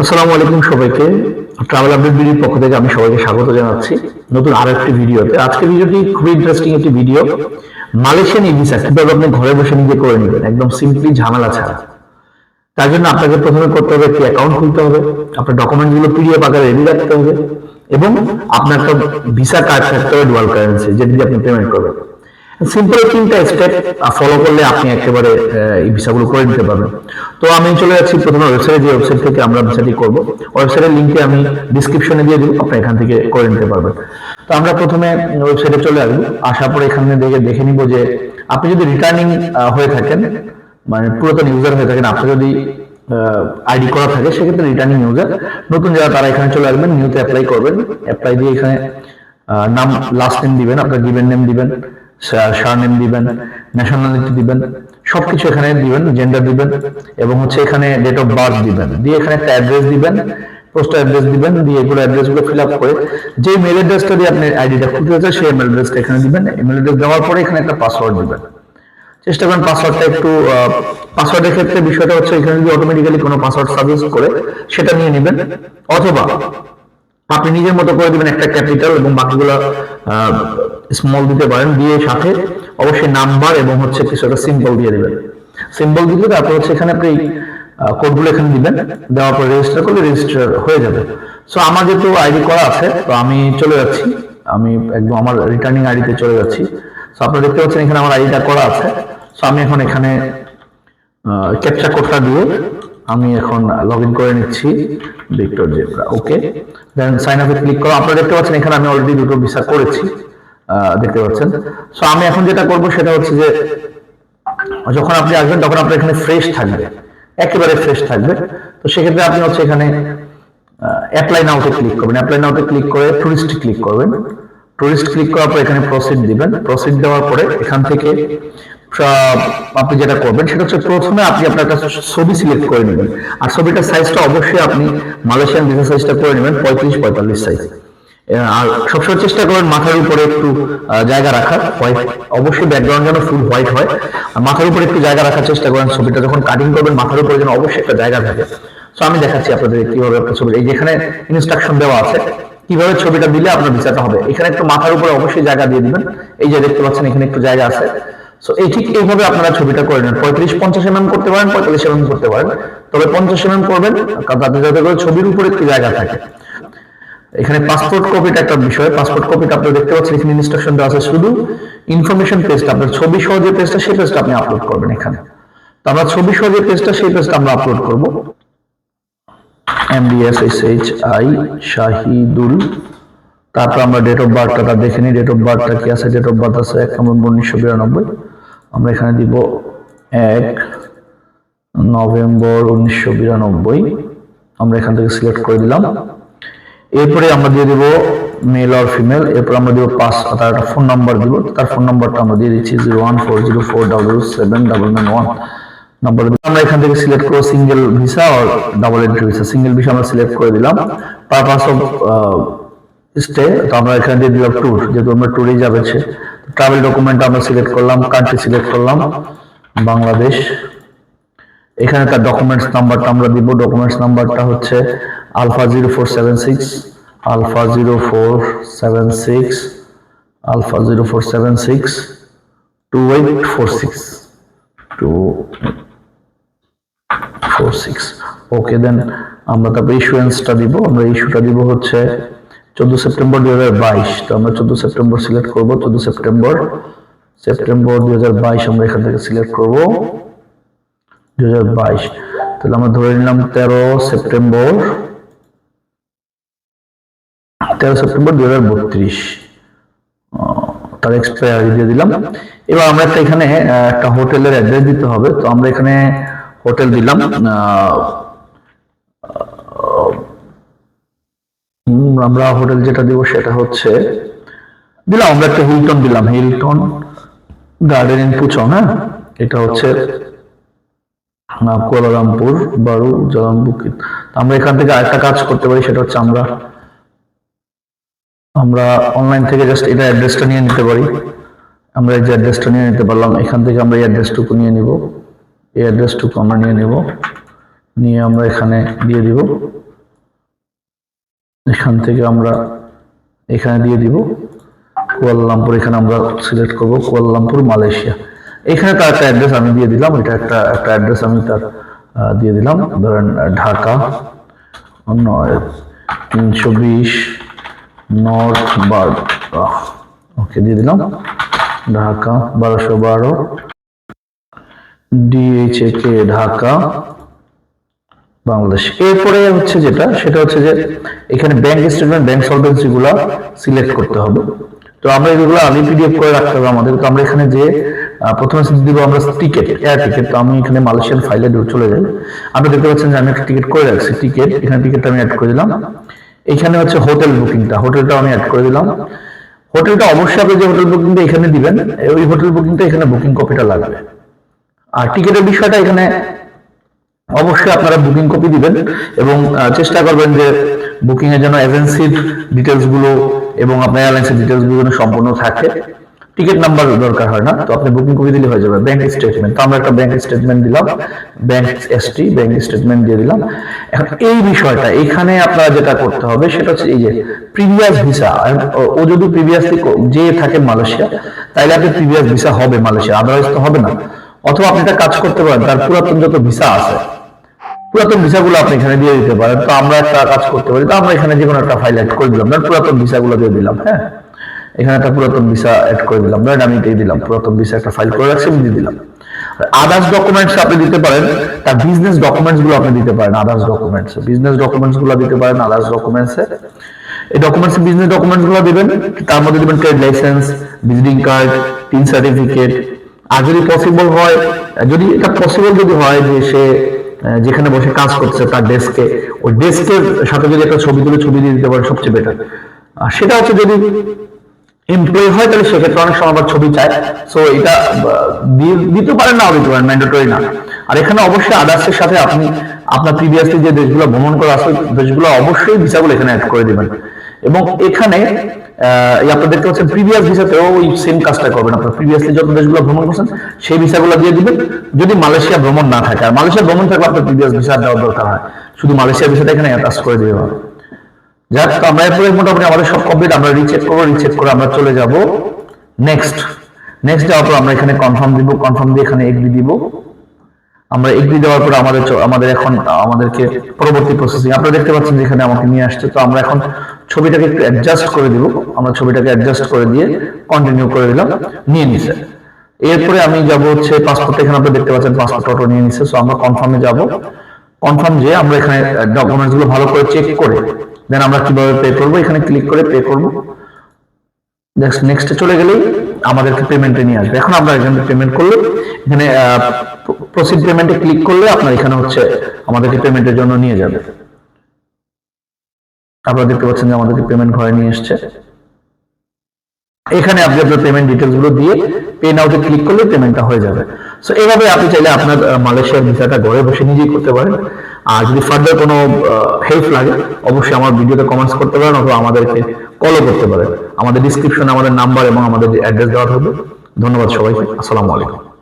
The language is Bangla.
আসসালামু আলাইকুম সবাইকে। ট্রাভেল আপডেট ভিডিওর পক্ষ থেকে আমি সবাইকে স্বাগত জানাচ্ছি নতুন আরও একটি ভিডিওতে। আজকের ভিডিওটি খুবই ইন্টারেস্টিং একটি ভিডিও মালয়েশিয়ান ই ভিসা কীভাবে আপনি ঘরে বসে নিজে করে নেবেন? একদম সিম্পলি ঝামেলা ছাড়া। তার জন্য আপনাকে প্রথমে করতে হবে একটি অ্যাকাউন্ট খুলতে হবে, আপনার ডকুমেন্টগুলো পিডিএফ আকারে রেডি রাখতে হবে এবং আপনার একটা ভিসা কার্ড থাকতে হবে ডুয়াল কারেন্সি যেটি আপনি পেমেন্ট করবেন। সিম্পল তিনটা স্টেপ ফলো করলে আপনি একেবারে এই ভিসাগুলো করে নিতে পারবেন। তো আমি চলে যাচ্ছি প্রথমে ওয়েবসাইটে যে ওয়েবসাইট থেকে আমরা ভিসাটি করব। ওয়েবসাইটের লিঙ্কে আমি ডিসক্রিপশনে দিয়ে দিব আপনি এখান থেকে করে নিতে পারবেন। তো আমরা প্রথমে ওয়েবসাইটে চলে আসব। আসার পরে এখানে দেখে দেখে নিব যে আপনি যদি রিটার্নিং হয়ে থাকেন মানে পুরাতন ইউজার হয়ে থাকেন আপনি যদি আইডি করা থাকে, সেক্ষেত্রে রিটার্নিং ইউজার নতুন যারা তারা এখানে চলে আসবেন নিউতে অ্যাপ্লাই করবেন। অ্যাপ্লাই দিয়ে এখানে নাম লাস্ট নেম দিবেন, আপনার গিভেন নেম দিবেন। সার নেম দিবেন ন্যাশনালিটি দিবেন, সবকিছু এখানে দিবেন জেন্ডার দিবেন, এবং হচ্ছে এখানে ডেট অফ বার্থ দিবেন। দিয়ে এখানে একটা অ্যাড্রেস দিবেন পোস্টাল অ্যাড্রেস দিবেন, দিয়ে এগুলো অ্যাড্রেসগুলো ফিল আপ করে যে মেল অ্যাড্রেসটা দিয়ে আপনি আইডিটা খুলতে হচ্ছে সেই মেল অ্যাড্রেসটা এখানে দিবেন। মেল অ্যাড্রেস দেওয়ার পরে এখানে একটা পাসওয়ার্ড দিবেন। চেষ্টা করেন পাসওয়ার্ডটা একটু পাসওয়ার্ডের ক্ষেত্রে বিষয়টা হচ্ছে এখানে যদি অটোমেটিক্যালি কোনো পাসওয়ার্ড সাজেস্ট করে, সেটা নিয়ে নেবেন। অথবা আপনি নিজের মতো করে দিবেন একটা ক্যাপিটাল এবং বাকিগুলো স্মল দিতে পারেন, দিয়ে সাথে অবশ্যই নাম্বার এবং হচ্ছে কিছু একটা সিম্বল দিয়ে দেবেন। সিম্বল দিলে তারপর হচ্ছে এখানে আপনি কোডগুলো এখানে দিবেন। দেওয়ার পর রেজিস্টার করলে রেজিস্টার হয়ে যাবে। সো আমার যেহেতু আইডি করা আছে, তো আমি চলে যাচ্ছি। আমি একদম আমার রিটার্নিং আইডিতে চলে যাচ্ছি। সো আপনারা দেখতে পাচ্ছেন এখানে আমার আইডিটা করা আছে। সো আমি এখন এখানে ক্যাপচা কোডটা দিয়ে আমি এখন লগ ইন করে নিচ্ছি victor zebra okay then sign আপে ক্লিক করো। আপনারা দেখতে পাচ্ছেন এখানে আমি অলরেডি দুটো ভিসা করেছি দেখতে পাচ্ছেন। সো আমি এখন যেটা করব সেটা হচ্ছে যে, যখন আপনি আসবেন তখন আপনার এখানে ফ্রেশ থাকবে, একেবারে ফ্রেশ থাকবে। তো সেক্ষেত্রে আপনি হচ্ছে এখানে অ্যাপ্লাই নাওতে ক্লিক করবেন। অ্যাপ্লাই নাওতে ক্লিক করে টুরিস্ট ক্লিক করবেন। টুরিস্ট ক্লিক করার পর এখানে প্রসিড দিবেন। প্রসিড দেওয়ার পরে এখান থেকে আপনি যেটা করবেন সেটা হচ্ছে প্রথমে আপনি আপনার কাছে ছবি সিলেক্ট করে নেবেন। আর ছবিটার সাইজটা অবশ্যই আপনি মালয়েশিয়ান ভিসা সাইজটা করে নেবেন, পঁয়ত্রিশ, পঁয়তাল্লিশ সাইজ আর সবসময় চেষ্টা করবেন মাথার উপরে একটু জায়গা রাখার। হোয়াইট অবশ্যই ব্যাকগ্রাউন্ড যেন ফুল হোয়াইট হয়। আর মাথার উপরে একটু জায়গা রাখার চেষ্টা করেন ছবিটা। যখন কাটিং করবেন, মাথার উপরে যেন অবশ্যই একটা জায়গা থাকে। তো আমি দেখাচ্ছি আপনাদের কীভাবে একটা ছবি এই যেখানে ইনস্ট্রাকশন দেওয়া আছে, কীভাবে ছবিটা দিলে আপনার ভিসাটা হবে। এখানে একটু মাথার উপরে অবশ্যই জায়গা দিয়ে দিবেন। এই যে দেখতে পাচ্ছেন, এখানে একটু জায়গা আছে। সো এই ঠিক এইভাবে আপনারা ছবিটা করে নেন। পঁয়ত্রিশ, পঞ্চাশ এমএম করতে পারেন, পঁয়তাল্লিশ এমএম করতে পারেন। তবে পঞ্চাশ এমএম করবেন তাতে যাতে করে ছবির উপরে একটু জায়গা থাকে। এখানে পাসপোর্ট কপিটা একটা বিষয়। পাসপোর্ট কপিটা আপনারা দেখতে পাচ্ছেন, এখানে ইনস্ট্রাকশন দেওয়া আছে শুধু ইনফরমেশন পেজটা আপনার ছবি সহ যে পেজটা সেই পেজটা আপনি আপলোড করবেন এখানে। তো আমরা ছবি সহ যে পেজটা সেই পেজটা আমরা আপলোড করব। MDS S H I Shahidul তারপর আমরা ডেট অফ বার্থটা দেখে নিই। ডেট অফ বার্থটা কি আছে? ডেট অফ বার্থ আছে এক নভেম্বর উনিশশো বিরানব্বই। আমরা এখানে দিব এক নভেম্বর উনিশশো বিরানব্বই। আমরা এখান থেকে সিলেক্ট করে দিলাম। এরপরে আমরা দিয়ে দিব মেল আর ফিমেল এরপর আমরা দিব পাঁচ তার একটা ফোন নাম্বার দিব। তার ফোন নাম্বারটা আমরা দিয়ে দিচ্ছি zero one four zero four double seven double nine one number আমরা এখান থেকে সিলেক্ট করব সিঙ্গেল ভিসা আর double entry visa single visa আমরা সিলেক্ট করে দিলাম। পারপাস অফ স্টে তো আমরা এখানে দিয়ে দিলাম ট্যুর যেহেতু আমরা ট্যুরে যাবে ট্রাভেল ডকুমেন্ট আমরা সিলেক্ট করলাম কান্ট্রি সিলেক্ট করলাম, বাংলাদেশ। এখানে তার ডকুমেন্টস নাম্বারটা আমরা দিব ডকুমেন্টস নাম্বারটা হচ্ছে alpha zero four seven six alpha zero four seven six alpha zero four seven six two eight four six two four six okay then আমরা তারপর ইস্যুয়েন্সটা দিব, আমরা ইস্যুটা দিব হচ্ছে চোদ্দ সেপ্টেম্বর দুই হাজার বাইশ। তো আমরা চোদ্দ সেপ্টেম্বর সিলেক্ট করব, চোদ্দ সেপ্টেম্বর। সেপ্টেম্বর দুই হাজার বাইশ আমরা এখান থেকে সিলেক্ট করব, দুই হাজার বাইশ। তাহলে আমরা ধরে নিলাম তেরো সেপ্টেম্বর তেরো সেপ্টেম্বর দুই হাজার বত্রিশ। তার এক্সপায়ারি দিয়ে দিলাম। এবার আমরা একটা এখানে একটা হোটেলের অ্যাড্রেস দিতে হবে। তো আমরা এখানে হোটেল দিলাম। আমরা হোটেল যেটা দিব সেটা হচ্ছে দিলাম আমরা একটা হিলটন দিলাম হিলটন গার্ডেন ইন পুচং হ্যাঁ? এটা হচ্ছে আহ, কুয়ালালামপুর বারু জালান বুকিত আমরা এখান থেকে আরেকটা কাজ করতে পারি সেটা হচ্ছে আমরা আমরা অনলাইন থেকে জাস্ট এটা অ্যাড্রেসটা নিয়ে নিতে পারি। আমরা এই যে অ্যাড্রেসটা নিয়ে নিতে পারলাম এখান থেকে আমরা এই অ্যাড্রেসটুকু নিয়ে নিব। এই অ্যাড্রেসটুকু আমরা নিয়ে নিব। নিয়ে আমরা এখানে দিয়ে দিব। এখান থেকে আমরা এখানে দিয়ে দিব। কুয়ালালামপুর, এখানে আমরা সিলেক্ট করব কুয়ালালামপুর, মালয়েশিয়া। এখানে তার একটা অ্যাড্রেস আমি দিয়ে দিলাম, এটা একটা একটা অ্যাড্রেস আমি তার দিয়ে দিলাম। ধরেন ঢাকা তিনশো বিশ নর্থ বার্ড ওকে দিয়ে দিলাম। ঢাকা, বারোশো বারো। ডিএইচএকে ঢাকা। বাংলাদেশ। এরপরে হচ্ছে যেটা, সেটা হচ্ছে যে এখানে ব্যাংক স্টেটমেন্ট ব্যাংক সলভেন্সি গুলা সিলেক্ট করতে হবে। তো আমরা এগুলো আগে পিডিএফ করে রাখতে হবে আমাদের। তো আমরা এখানে যে প্রথমে দিব আমরা টিকিট এয়ার টিকিট তো আমি এখানে মালয়েশিয়ান ফাইলে চলে যাই। আপনি দেখতে পাচ্ছেন যে আমি একটা টিকিট করে রাখছি। টিকিট এখানে টিকিটটা আমি অ্যাড করে দিলাম। এখানে হচ্ছে হোটেল বুকিংটা হোটেলটা আমি অ্যাড করে দিলাম। হোটেলটা অবশ্যই আপনি যে হোটেল বুকিংটা এখানে দিবেন ওই হোটেল বুকিংটা এখানে বুকিং কপিটা লাগাবে। আর টিকিটের বিষয়টা এখানে অবশ্যই আপনারা বুকিং কপি দিবেন এবং চেষ্টা করবেন যে বুকিং এর জন্য এজেন্সির ডিটেলসগুলো এবং আপনার এয়ারলাইন্সের ডিটেলসগুলো সম্পূর্ণ থাকে। টিকিট নাম্বার দরকার হয় না, তো আপনি বুকিং কপি দিলে হয়ে যাবে। ব্যাংক স্টেটমেন্ট তো আমরা একটা ব্যাংক স্টেটমেন্ট দিলাম ব্যাংক এসটি ব্যাংক স্টেটমেন্ট দিয়ে দিলাম। এখন এই বিষয়টা, এখানে আপনারা যেটা করতে হবে, সেটা হচ্ছে এই যে প্রিভিয়াস ভিসা ও যদি প্রিভিয়াসলি যে থাকেন মালয়েশিয়া, তাইলে আপনি প্রিভিয়াস ভিসা হবে মালয়েশিয়া আদারওয়াইজ তো হবে না। অথবা আপনি একটা কাজ করতে পারেন, তার পুরাতন যত ভিসা আছে পুরাতন ভিসাগুলো আপনি এখানে দিয়ে দিতে পারেন। তো আমরা একটা কাজ করতে পারি। তো আমরা এখানে যে কোনো একটা ফাইল অ্যাড করে দিলাম। ধরেন পুরাতন ভিসাগুলো দিয়ে দিলাম হ্যাঁ? এখানে একটা পুরাতন ভিসা অ্যাড করে দিলাম। ধরেন আমি দিয়ে দিলাম, পুরাতন ভিসা একটা ফাইল করে রাখছি, আমি দিয়ে দিলাম। আদার্স ডকুমেন্টস আপনি দিতে পারেন, তার বিজনেস ডকুমেন্টসগুলো আপনি দিতে পারেন আদার্স ডকুমেন্টস বিজনেস ডকুমেন্টসগুলো দিতে পারেন আদার্স ডকুমেন্টস এই ডকুমেন্টস বিজনেস ডকুমেন্টসগুলো দিবেন, তার মধ্যে দিবেন trade licence visiting card TIN certificate আর যদি পসিবল হয়, যদি এটা পসিবল যদি হয় যে সে যেখানে বসে কাজ করছে তার ডেস্কে ওই ডেস্কের সাথে যদি একটা ছবি তুলে, ছবি দিয়ে দিতে পারে, সবচেয়ে বেটার আর সেটা হচ্ছে যদি এমপ্লয় হয়, তাহলে সেক্ষেত্রে অনেক সময় আবার ছবি চায়। সো এটা দিতে পারেন না দিতে পারেন ম্যান্ডেটরি না। আর এখানে অবশ্যই আদার্সের সাথে আপনি, আপনার প্রিভিয়াসলি যে দেশগুলো ভ্রমণ করা আছে দেশগুলো অবশ্যই ভিসাগুলো এখানে অ্যাড করে দিবেন। এবং এখানে দেখতে পাচ্ছেন প্রিভিয়াস ভিসাতেও ওই সেম কাজটা করবেন আপনার। প্রিভিয়াসলি যত দেশগুলো ভ্রমণ করছেন, সেই ভিসাগুলো দিয়ে দিবেন। যদি মালয়েশিয়া ভ্রমণ না থাকে, আর মালয়েশিয়া ভ্রমণ থাকলে আপনার প্রিভিয়াস ভিসা দেওয়ার দরকার হয়। শুধু মালয়েশিয়া ভিসাটা এখানে অ্যাটাচ করে দিতে হবে যাক, তো আমরা এরপরে মোটামুটি আমাদের সব কমপ্লিট আমরা রিচেক করব রিচেক করে আমরা চলে যাব নেক্সট নেক্সট যাওয়ার পর আমরা এখানে কনফার্ম দিব কনফার্ম দিয়ে এখানে এগ্রি দিব। আমরা এগ্রি দেওয়ার পর আমাদের আমাদের এখন, আমাদেরকে পরবর্তী প্রসেসিং আপনারা দেখতে পাচ্ছেন যেখানে আমাকে নিয়ে আসছে। তো আমরা এখন ছবিটাকে একটু অ্যাডজাস্ট করে দিব। আমরা ছবিটাকে অ্যাডজাস্ট করে দিয়ে কন্টিনিউ করে দিলাম। নিয়ে নিছে। এরপরে আমি যাব হচ্ছে পাসপোর্ট এখানে আপনারা দেখতে পাচ্ছেন পাসপোর্ট অটো নিয়ে নিছে। সো আমরা কনফার্মে যাব। কনফার্ম যে আমরা এখানে ডকুমেন্টসগুলো ভালো করে চেক করে দেন আমরা কীভাবে পে করব, এখানে ক্লিক করে পে করব। নেক্সট নেক্সটে চলে গেলেই আমাদেরকে পেমেন্টে নিয়ে আসবে। এখন আমরা এখানে পেমেন্ট করলে, এখানে প্রসিড পেমেন্টে ক্লিক করলে আপনার এখানে হচ্ছে আমাদেরকে পেমেন্টের জন্য নিয়ে যাবে। আপনারা দেখতে পাচ্ছেন যে আমাদেরকে পেমেন্ট ঘরে নিয়ে এসছে। এখানে আপনি আপনার পেমেন্ট ডিটেলসগুলো দিয়ে পে নাওতে ক্লিক করলে পেমেন্টটা হয়ে যাবে। সো এইভাবে আপনি চাইলে আপনার মালয়েশিয়ার ভিসাটা ঘরে বসে নিজেই করতে পারেন। আর যদি ফার্দার কোনো হেল্প লাগে, অবশ্যই আমার ভিডিওতে কমেন্টস করতে পারেন অথবা আমাদেরকে কলও করতে পারেন। আমাদের ডিসক্রিপশনে আমাদের নাম্বার এবং আমাদের অ্যাড্রেস দেওয়া থাকবে। ধন্যবাদ সবাইকে। আসসালামু আলাইকুম।